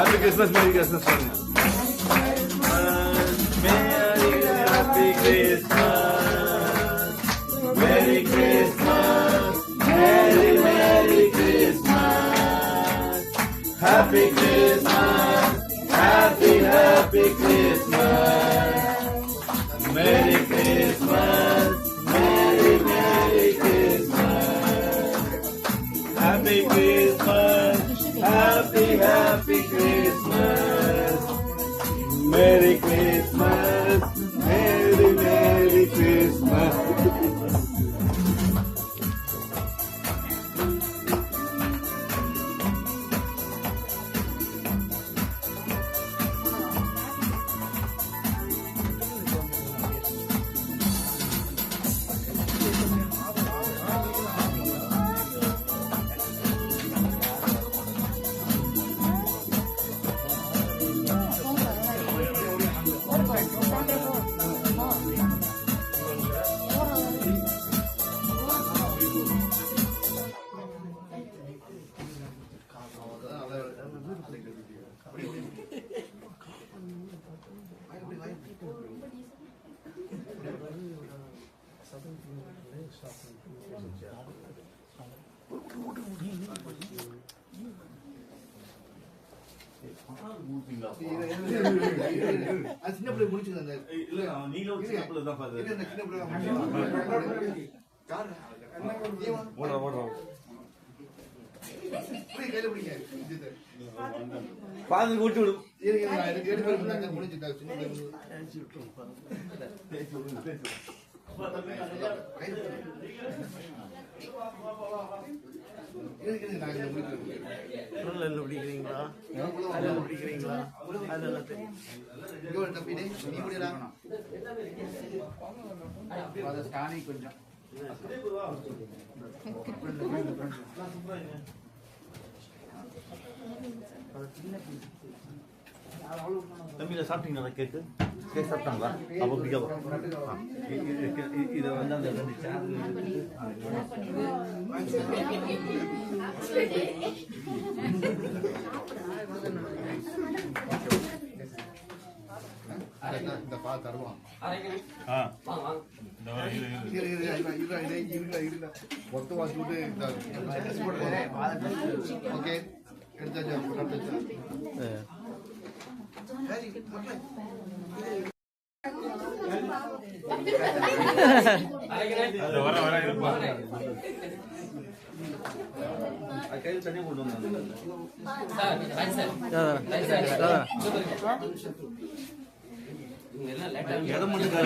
Happy Christmas, Merry Christmas, Sonia. Happy Christmas. Happy Happy Christmas. Merry Christmas. Merry Merry Christmas. Happy Christmas. Happy Happy Christmas. Merry Christmas. Merry Merry Christmas. சின்ன பிள்ளை முடிச்சுது அந்த இல்ல நீங்களும் சின்ன பிள்ளை தான் இந்த சின்ன பிள்ளை? ஓடுறா ஓடுறா பிடி, கையில பிடிங்க. இது. பாருங்க. விட்டு விடும் இருங்க, சின்ன நல்ல பிடிக்கிறீங்களா பிடிக்கிறீங்களா அது தெரியும். இங்க ஒரு தம்பியில சாப்பிட்டீங்களா? கேக்கு கேக் சாப்பிட்டாங்களா? அப்போ பிடிக்காது இதை வந்து அந்த ரெண்டு சேர் இந்த பா தருவான் இரு, இரு, வர வர இருப்பா கையில் தனியாக கொண்டு வந்தாங்க எதை மட்டும்